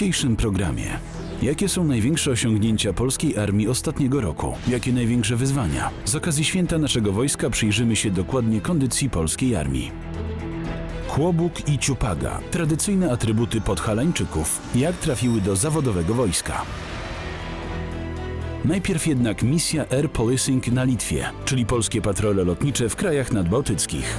Dzisiejszym programie. Jakie są największe osiągnięcia polskiej armii ostatniego roku? Jakie największe wyzwania? Z okazji święta naszego wojska przyjrzymy się dokładnie kondycji polskiej armii. Chłobuk i ciupaga tradycyjne atrybuty podhalańczyków. Jak trafiły do zawodowego wojska? Najpierw jednak misja Air Policing na Litwie, czyli polskie patrole lotnicze w krajach nadbałtyckich.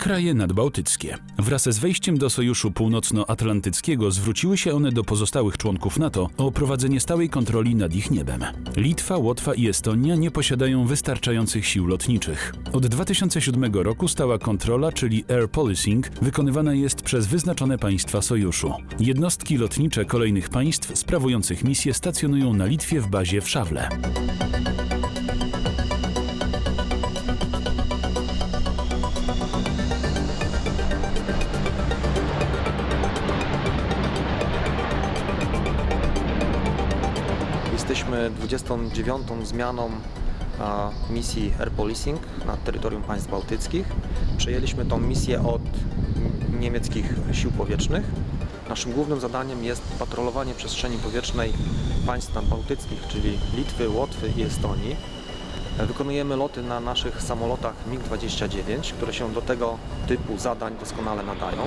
Kraje nadbałtyckie. Wraz z wejściem do Sojuszu Północnoatlantyckiego zwróciły się one do pozostałych członków NATO o prowadzenie stałej kontroli nad ich niebem. Litwa, Łotwa i Estonia nie posiadają wystarczających sił lotniczych. Od 2007 roku stała kontrola, czyli air policing, wykonywana jest przez wyznaczone państwa Sojuszu. Jednostki lotnicze kolejnych państw sprawujących misję stacjonują na Litwie w bazie w Szawle. Jesteśmy 29. zmianą misji Air Policing na terytorium państw bałtyckich. Przejęliśmy tą misję od niemieckich sił powietrznych. Naszym głównym zadaniem jest patrolowanie przestrzeni powietrznej państw nadbałtyckich, czyli Litwy, Łotwy i Estonii. Wykonujemy loty na naszych samolotach MiG-29, które się do tego typu zadań doskonale nadają.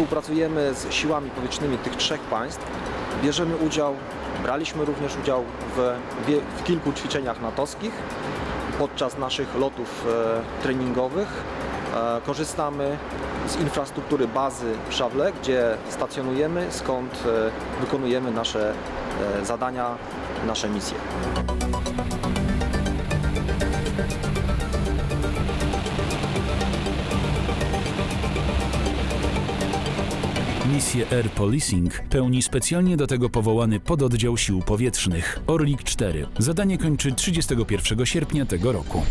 Współpracujemy z siłami powietrznymi tych trzech państw. Bierzemy udział, braliśmy również udział w, w kilku ćwiczeniach natowskich podczas naszych lotów e, treningowych. E, korzystamy z infrastruktury bazy w Szawle, gdzie stacjonujemy, skąd e, wykonujemy nasze e, zadania, nasze misje. Misję Air Policing pełni specjalnie do tego powołany pododdział sił powietrznych Orlik 4. Zadanie kończy 31 sierpnia tego roku.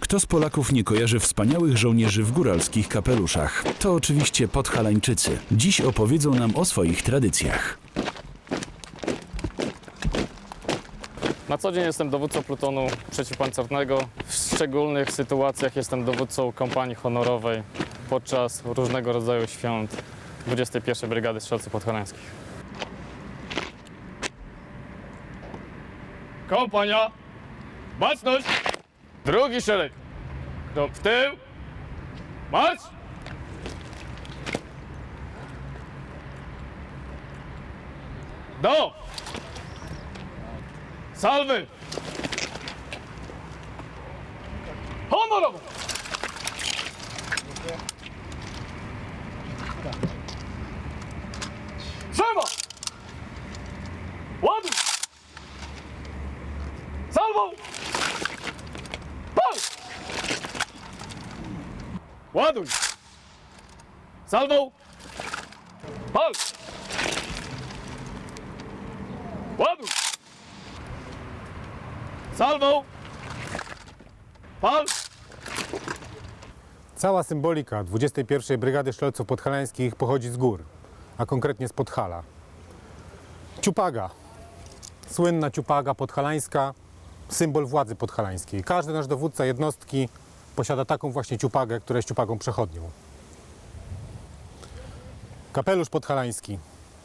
Kto z Polaków nie kojarzy wspaniałych żołnierzy w góralskich kapeluszach? To oczywiście podhalańczycy. Dziś opowiedzą nam o swoich tradycjach. Na co dzień jestem dowódcą plutonu przeciwpancernego. W szczególnych sytuacjach jestem dowódcą kompanii honorowej podczas różnego rodzaju świąt 21 Brygady Strzelców Podhalańskich. Kompania! Baczność! Drugi szereg! Krok w tył! Marsz! Do! Salwy! Honorowo! Drzewa! Ładuj! Salwą! Pal! Ładuj! Salwą! Pal! Salwą! Pal! Cała symbolika 21. Brygady Strzelców Podhalańskich pochodzi z gór, a konkretnie z Podhala. Ciupaga, słynna ciupaga podhalańska, symbol władzy podhalańskiej. Każdy nasz dowódca jednostki posiada taką właśnie ciupagę, która jest ciupagą przechodnią. Kapelusz podhalański,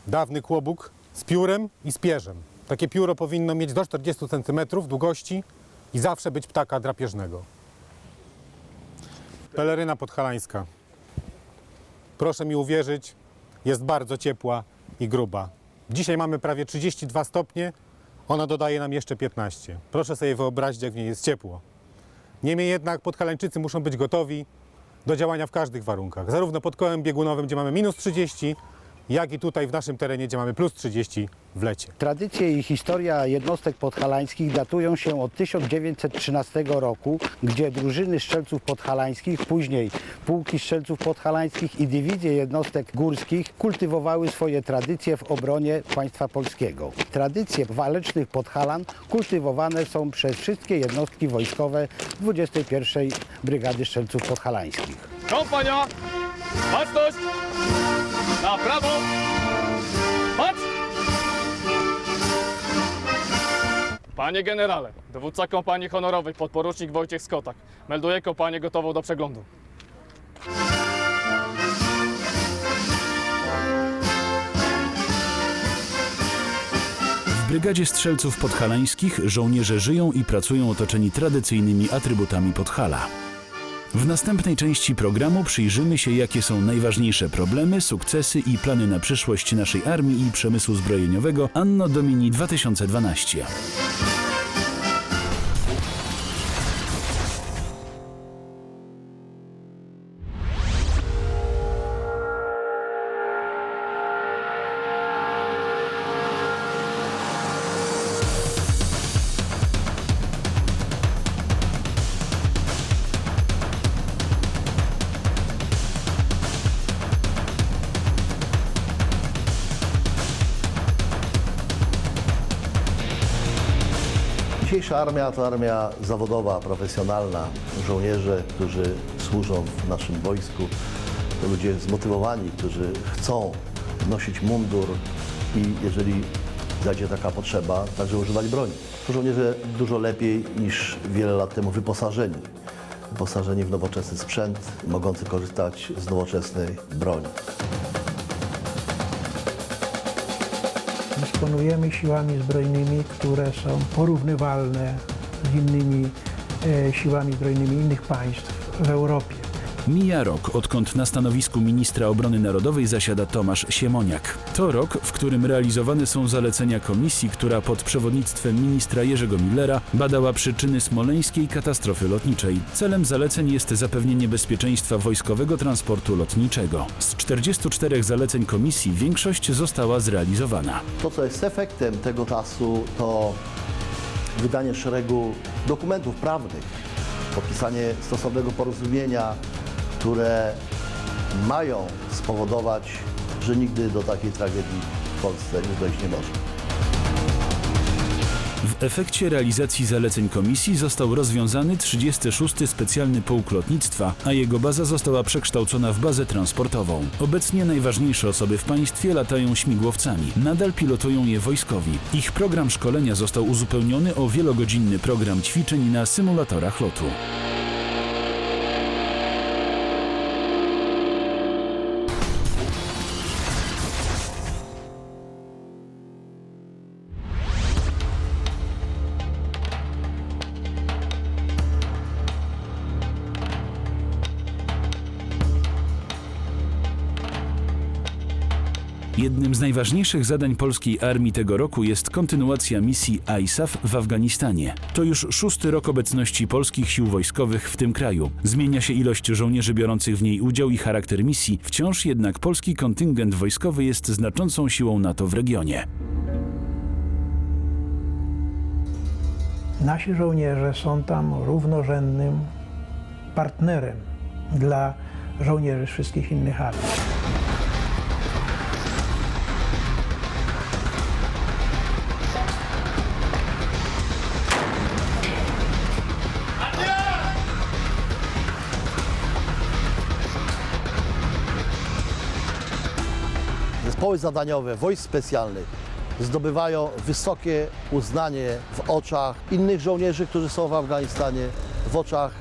dawny kłobuk z piórem i z pierzem. Takie pióro powinno mieć do 40 cm długości i zawsze być ptaka drapieżnego. Peleryna podhalańska. Proszę mi uwierzyć, jest bardzo ciepła i gruba. Dzisiaj mamy prawie 32 stopnie, ona dodaje nam jeszcze 15. Proszę sobie wyobrazić, jak w niej jest ciepło. Niemniej jednak podhalańczycy muszą być gotowi do działania w każdych warunkach. Zarówno pod kołem biegunowym, gdzie mamy minus 30, jak i tutaj w naszym terenie, gdzie mamy plus 30 w lecie. Tradycje i historia jednostek podhalańskich datują się od 1913 roku, gdzie drużyny strzelców podhalańskich, później pułki strzelców podhalańskich i dywizje jednostek górskich kultywowały swoje tradycje w obronie państwa polskiego. Tradycje walecznych podhalan kultywowane są przez wszystkie jednostki wojskowe 21 Brygady Strzelców Podhalańskich. Kompania! Baczność! Na prawo! Patrz! Panie generale, dowódca kompanii honorowej, podporucznik Wojciech Skotak. Melduje kompanię gotową do przeglądu. W Brygadzie Strzelców Podhalańskich żołnierze żyją i pracują otoczeni tradycyjnymi atrybutami Podhala. W następnej części programu przyjrzymy się, jakie są najważniejsze problemy, sukcesy i plany na przyszłość naszej armii i przemysłu zbrojeniowego Anno Domini 2012. Dzisiejsza armia to armia zawodowa, profesjonalna. Żołnierze, którzy służą w naszym wojsku, to ludzie zmotywowani, którzy chcą nosić mundur i jeżeli zajdzie taka potrzeba, także używać broni. Żołnierze dużo lepiej niż wiele lat temu wyposażeni. Wyposażeni w nowoczesny sprzęt, mogący korzystać z nowoczesnej broni. Dysponujemy siłami zbrojnymi, które są porównywalne z innymi e, siłami zbrojnymi innych państw w Europie. Mija rok, odkąd na stanowisku ministra obrony narodowej zasiada Tomasz Siemoniak. To rok, w którym realizowane są zalecenia komisji, która pod przewodnictwem ministra Jerzego Millera badała przyczyny smoleńskiej katastrofy lotniczej. Celem zaleceń jest zapewnienie bezpieczeństwa wojskowego transportu lotniczego. Z 44 zaleceń komisji większość została zrealizowana. To, co jest efektem tego czasu, to wydanie szeregu dokumentów prawnych, podpisanie stosownego porozumienia, które mają spowodować, że nigdy do takiej tragedii w Polsce już dojść nie może. W efekcie realizacji zaleceń komisji został rozwiązany 36. Specjalny Pułk Lotnictwa, a jego baza została przekształcona w bazę transportową. Obecnie najważniejsze osoby w państwie latają śmigłowcami. Nadal pilotują je wojskowi. Ich program szkolenia został uzupełniony o wielogodzinny program ćwiczeń na symulatorach lotu. Najważniejszych zadań polskiej armii tego roku jest kontynuacja misji ISAF w Afganistanie. To już szósty rok obecności polskich sił wojskowych w tym kraju. Zmienia się ilość żołnierzy biorących w niej udział i charakter misji, wciąż jednak polski kontyngent wojskowy jest znaczącą siłą NATO w regionie. Nasi żołnierze są tam równorzędnym partnerem dla żołnierzy wszystkich innych armii. Zespoły zadaniowe wojsk specjalnych zdobywają wysokie uznanie w oczach innych żołnierzy, którzy są w Afganistanie, w oczach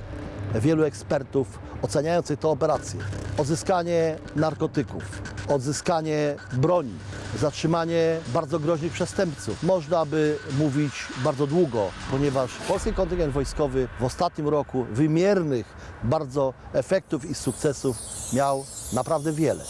wielu ekspertów oceniających tę operację. Odzyskanie narkotyków, odzyskanie broni, zatrzymanie bardzo groźnych przestępców. Można by mówić bardzo długo, ponieważ polski kontyngent wojskowy w ostatnim roku wymiernych bardzo efektów i sukcesów miał naprawdę wiele.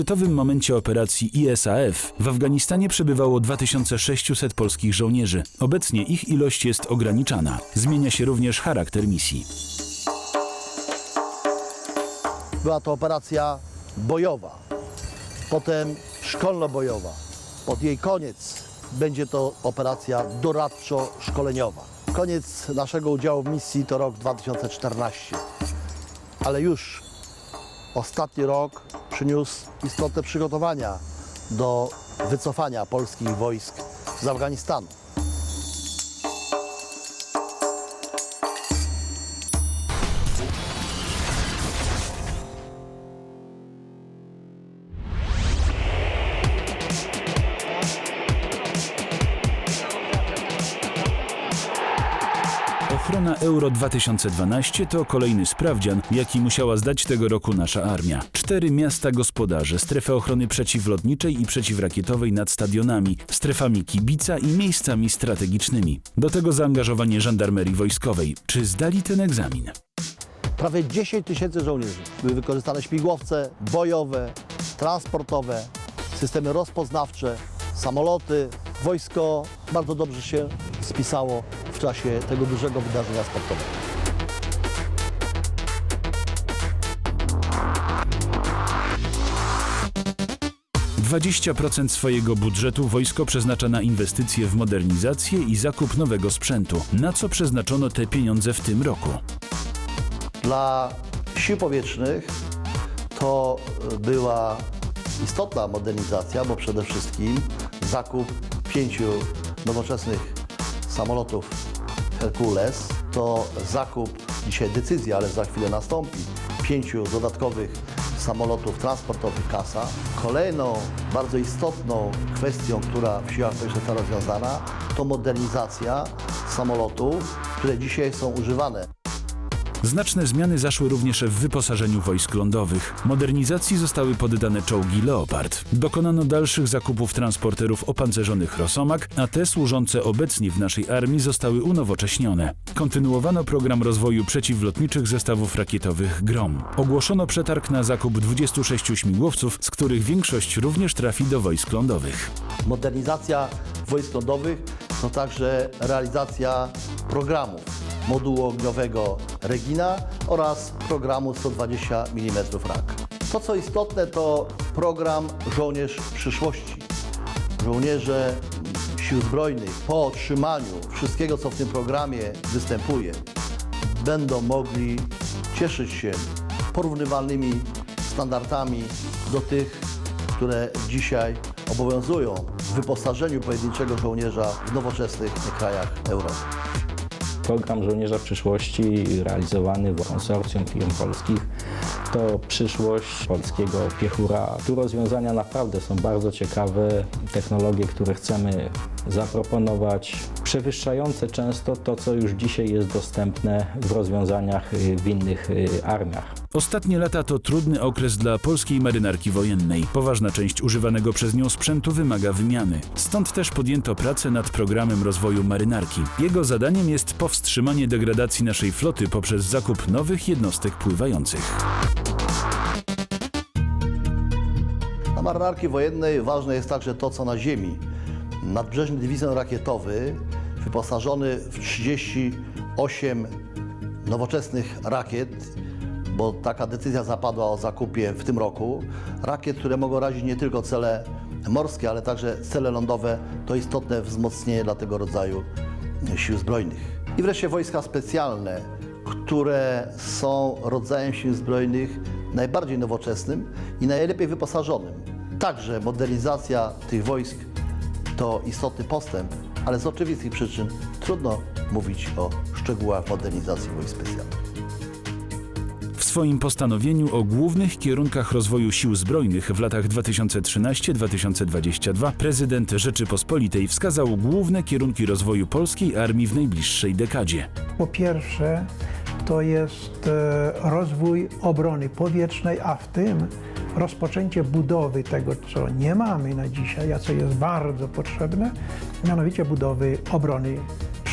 Szczytowym momencie operacji ISAF w Afganistanie przebywało 2600 polskich żołnierzy. Obecnie ich ilość jest ograniczana. Zmienia się również charakter misji. Była to operacja bojowa, potem szkolno-bojowa. Pod jej koniec będzie to operacja doradczo-szkoleniowa. Koniec naszego udziału w misji to rok 2014, ale już ostatni rok przyniósł istotne przygotowania do wycofania polskich wojsk z Afganistanu. Euro 2012 to kolejny sprawdzian, jaki musiała zdać tego roku nasza armia. Cztery miasta gospodarze, strefę ochrony przeciwlotniczej i przeciwrakietowej nad stadionami, strefami kibica i miejscami strategicznymi. Do tego zaangażowanie żandarmerii wojskowej. Czy zdali ten egzamin? Prawie 10 tysięcy żołnierzy. Były wykorzystane śmigłowce bojowe, transportowe, systemy rozpoznawcze, samoloty. Wojsko bardzo dobrze się spisało w czasie tego dużego wydarzenia sportowego. Dwadzieścia procent swojego budżetu wojsko przeznacza na inwestycje w modernizację i zakup nowego sprzętu. Na co przeznaczono te pieniądze w tym roku? Dla sił powietrznych to była istotna modernizacja, bo przede wszystkim zakup pięciu nowoczesnych samolotów Hercules, to zakup, dzisiaj decyzja, ale za chwilę nastąpi, pięciu dodatkowych samolotów transportowych KASA. Kolejną bardzo istotną kwestią, która w siłach została rozwiązana, to modernizacja samolotów, które dzisiaj są używane. Znaczne zmiany zaszły również w wyposażeniu wojsk lądowych. Modernizacji zostały poddane czołgi Leopard. Dokonano dalszych zakupów transporterów opancerzonych Rosomak, a te służące obecnie w naszej armii zostały unowocześnione. Kontynuowano program rozwoju przeciwlotniczych zestawów rakietowych GROM. Ogłoszono przetarg na zakup 26 śmigłowców, z których większość również trafi do wojsk lądowych. Modernizacja wojsk lądowych to także realizacja programów modułu ogniowego Regina oraz programu 120 mm RAK. To co istotne to program Żołnierz przyszłości. Żołnierze Sił Zbrojnych po otrzymaniu wszystkiego co w tym programie występuje będą mogli cieszyć się porównywalnymi standardami do tych, które dzisiaj obowiązują w wyposażeniu pojedynczego żołnierza w nowoczesnych krajach Europy. Program Żołnierza Przyszłości realizowany w konsorcjum firm polskich to przyszłość polskiego piechura. Tu rozwiązania naprawdę są bardzo ciekawe, technologie, które chcemy zaproponować, przewyższające często to, co już dzisiaj jest dostępne w rozwiązaniach y, w innych y, armiach. Ostatnie lata to trudny okres dla polskiej marynarki wojennej. Poważna część używanego przez nią sprzętu wymaga wymiany. Stąd też podjęto pracę nad programem rozwoju marynarki. Jego zadaniem jest powstrzymanie degradacji naszej floty poprzez zakup nowych jednostek pływających. Dla marynarki wojennej ważne jest także to, co na ziemi. Nadbrzeżny dywizjon rakietowy, wyposażony w 38 nowoczesnych rakiet, bo taka decyzja zapadła o zakupie w tym roku. Rakiet, które mogą razić nie tylko cele morskie, ale także cele lądowe, to istotne wzmocnienie dla tego rodzaju sił zbrojnych. I wreszcie wojska specjalne, które są rodzajem sił zbrojnych najbardziej nowoczesnym i najlepiej wyposażonym. Także modernizacja tych wojsk to istotny postęp, ale z oczywistych przyczyn trudno mówić o szczegółach modernizacji wojsk specjalnych. Swoim postanowieniu o głównych kierunkach rozwoju sił zbrojnych w latach 2013-2022 prezydent Rzeczypospolitej wskazał główne kierunki rozwoju polskiej armii w najbliższej dekadzie. Po pierwsze, to jest e, rozwój obrony powietrznej, a w tym rozpoczęcie budowy tego, co nie mamy na dzisiaj, a co jest bardzo potrzebne, mianowicie budowy obrony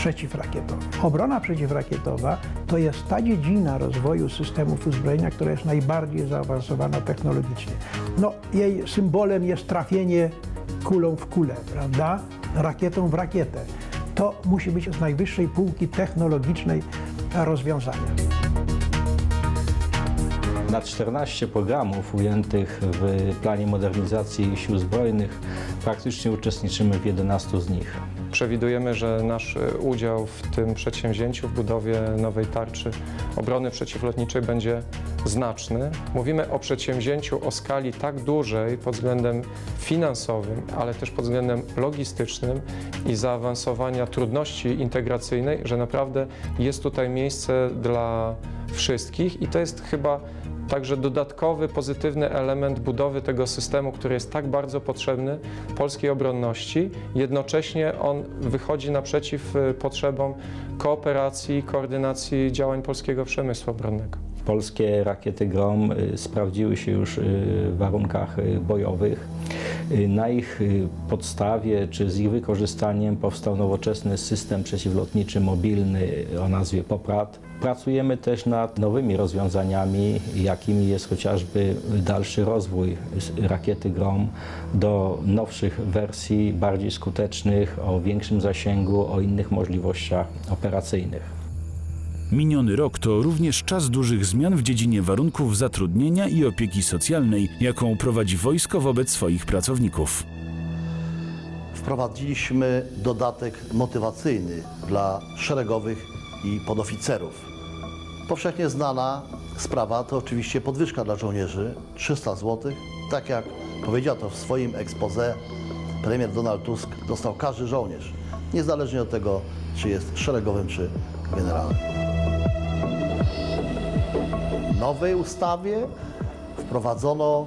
przeciwrakietowe. Obrona przeciwrakietowa to jest ta dziedzina rozwoju systemów uzbrojenia, która jest najbardziej zaawansowana technologicznie. No, jej symbolem jest trafienie kulą w kulę, prawda? Rakietą w rakietę. To musi być z najwyższej półki technologicznej rozwiązania. Na 14 programów ujętych w planie modernizacji sił zbrojnych praktycznie uczestniczymy w 11 z nich. Przewidujemy, że nasz e, udział w tym przedsięwzięciu, w budowie nowej tarczy obrony przeciwlotniczej będzie znaczny. Mówimy o przedsięwzięciu o skali tak dużej pod względem finansowym, ale też pod względem logistycznym i zaawansowania trudności integracyjnej, że naprawdę jest tutaj miejsce dla wszystkich i to jest chyba Także dodatkowy, pozytywny element budowy tego systemu, który jest tak bardzo potrzebny polskiej obronności. Jednocześnie on wychodzi naprzeciw y, potrzebom kooperacji, koordynacji działań polskiego przemysłu obronnego. Polskie rakiety Grom y, sprawdziły się już y, w warunkach bojowych. Na ich podstawie czy z ich wykorzystaniem powstał nowoczesny system przeciwlotniczy mobilny o nazwie POPRAT. Pracujemy też nad nowymi rozwiązaniami, jakimi jest chociażby dalszy rozwój rakiety Grom do nowszych wersji, bardziej skutecznych, o większym zasięgu, o innych możliwościach operacyjnych. Miniony rok to również czas dużych zmian w dziedzinie warunków zatrudnienia i opieki socjalnej, jaką prowadzi wojsko wobec swoich pracowników. Wprowadziliśmy dodatek motywacyjny dla szeregowych i podoficerów. Powszechnie znana sprawa to oczywiście podwyżka dla żołnierzy 300 zł. Tak jak powiedział to w swoim expose premier Donald Tusk, dostał każdy żołnierz, niezależnie od tego, czy jest szeregowym, czy generałem. W nowej ustawie wprowadzono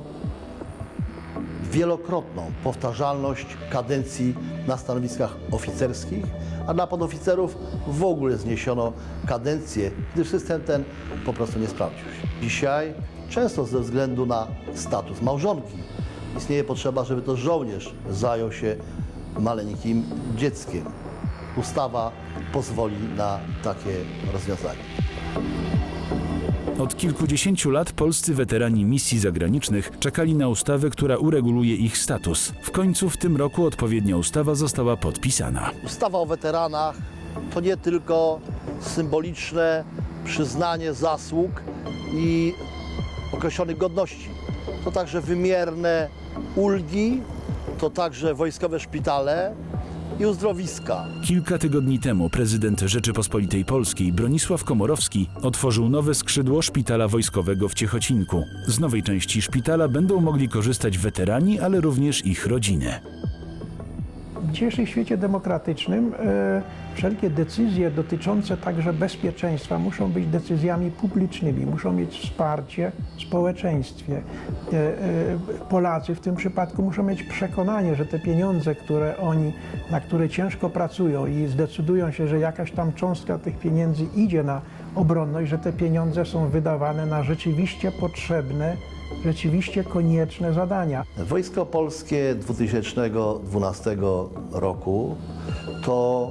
wielokrotną powtarzalność kadencji na stanowiskach oficerskich, a dla podoficerów w ogóle zniesiono kadencję, gdyż system ten po prostu nie sprawdził się. Dzisiaj często ze względu na status małżonki istnieje potrzeba, żeby to żołnierz zajął się maleńkim dzieckiem. Ustawa pozwoli na takie rozwiązanie. Od kilkudziesięciu lat polscy weterani misji zagranicznych czekali na ustawę, która ureguluje ich status. W końcu w tym roku odpowiednia ustawa została podpisana. Ustawa o weteranach to nie tylko symboliczne przyznanie zasług i określonych godności. To także wymierne ulgi, to także wojskowe szpitale i uzdrowiska. Kilka tygodni temu prezydent Rzeczypospolitej Polskiej Bronisław Komorowski otworzył nowe skrzydło szpitala wojskowego w Ciechocinku. Z nowej części szpitala będą mogli korzystać weterani, ale również ich rodziny. W dzisiejszym świecie demokratycznym e, wszelkie decyzje dotyczące także bezpieczeństwa muszą być decyzjami publicznymi, muszą mieć wsparcie w społeczeństwie. E, e, Polacy w tym przypadku muszą mieć przekonanie, że te pieniądze, które oni, na które ciężko pracują i zdecydują się, że jakaś tam cząstka tych pieniędzy idzie na obronność, że te pieniądze są wydawane na rzeczywiście potrzebne, rzeczywiście konieczne zadania. Wojsko Polskie 2012 roku to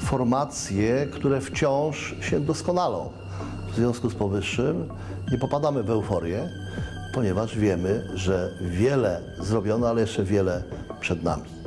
formacje, które wciąż się doskonalą. W związku z powyższym nie popadamy w euforię, ponieważ wiemy, że wiele zrobiono, ale jeszcze wiele przed nami.